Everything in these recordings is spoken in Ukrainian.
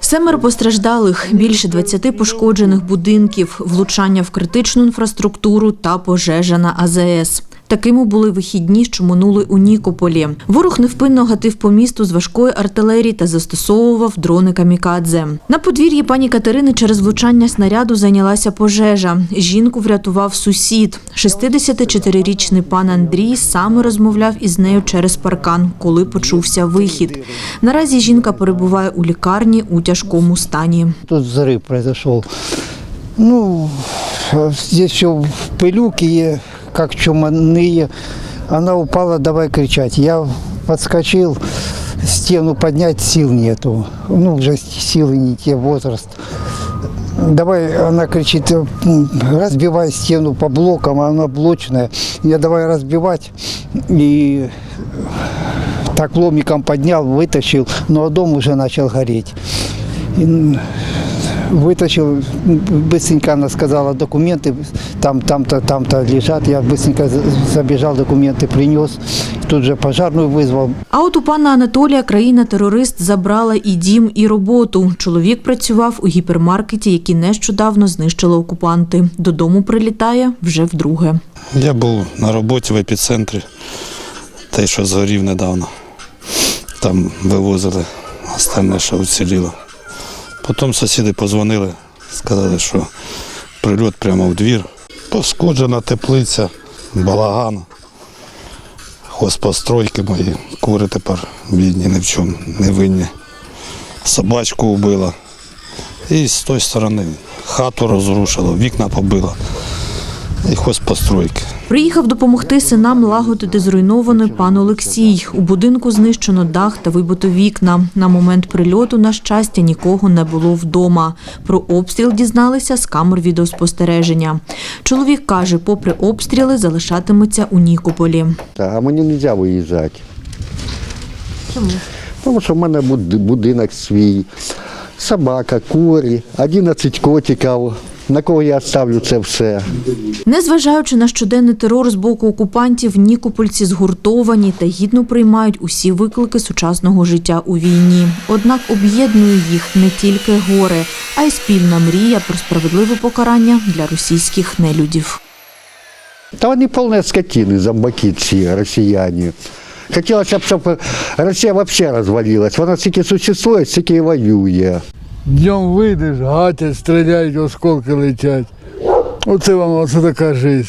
Семеро постраждалих, більше 20 пошкоджених будинків, влучання в критичну інфраструктуру та пожежа на АЗС. Такими були вихідні, що минули у Нікополі. Ворог невпинно гатив по місту з важкої артилерії та застосовував дрони камікадзе. На подвір'ї пані Катерини через влучання снаряду зайнялася пожежа. Жінку врятував сусід. 64-річний пан Андрій саме розмовляв із нею через паркан, коли почувся вихід. Наразі жінка перебуває у лікарні у тяжкому стані. Тут взрыв произошел. Ну, здесь все в пылюке, как чуманные. Она упала, давай кричать. Я подскочил, стену поднять сил нету. Ну, уже силы не те, возраст. Давай, она кричит, «М, разбивай стену по блокам, а она блочная. Я давай разбивать. И так ломиком поднял, вытащил, но дом уже начал гореть. И, вытащил, м, быстренько она сказала, документы там, там-то, там-то лежат. Я быстренько за- забежал, документы принес. Тут же пожарную вызвал. А от у пана Анатолія країна-терорист забрала і дім, і роботу. Чоловік працював у гіпермаркеті, який нещодавно знищили окупанти. Додому прилітає вже вдруге. Я був на роботі в епіцентрі, той, що згорів недавно. Там вивозили останнє, що уціліло. Потім сусіди позвонили, сказали, що прильот прямо в двір. Пошкоджена теплиця, балаган, хозпостройки мої, кури тепер бідні, ні в чому не винні. Собачку вбила. І з тої сторони хату розрушило, вікна побило. І хозпостройки. Приїхав допомогти синам лагодити зруйнований пан Олексій. У будинку знищено дах та вибито вікна. На момент прильоту, на щастя, нікого не було вдома. Про обстріл дізналися з камер відеоспостереження. Чоловік каже, попри обстріли, залишатиметься у Нікополі. А мені не можна виїжджати. Чому? Тому що в мене буд- будинок свій, собака, курі, 11 котиків. На кого я ставлю це все? Незважаючи на щоденний терор з боку окупантів, нікопольці згуртовані та гідно приймають усі виклики сучасного життя у війні. Однак об'єднує їх не тільки горе, а й спільна мрія про справедливе покарання для російських нелюдів. Та вони повні скотини, зомбаки ці росіяни. Хотілося б, щоб Росія взагалі розвалилась. Вона стільки существує, стільки і воює. Днем вийдеш, гатять, стріляють, осколки летять. Оце вам оце така життя.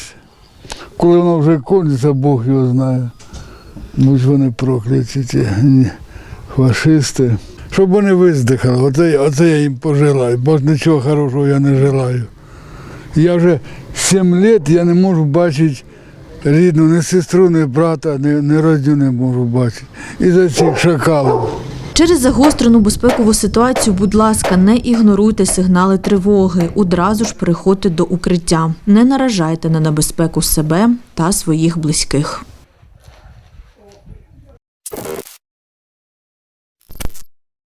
Коли воно вже кончиться, Бог його знає. Будь вони прокляті, ті фашисти. Щоб вони виздихали, оце, оце я їм пожелаю, бо нічого хорошого я не желаю. Я вже сім років я не можу бачити рідну, ні сестру, ні брата, ні, ні родню не можу бачити. І за цих шакалів. Через загострену безпекову ситуацію, будь ласка, не ігноруйте сигнали тривоги. Одразу ж переходьте до укриття. Не наражайте на небезпеку себе та своїх близьких.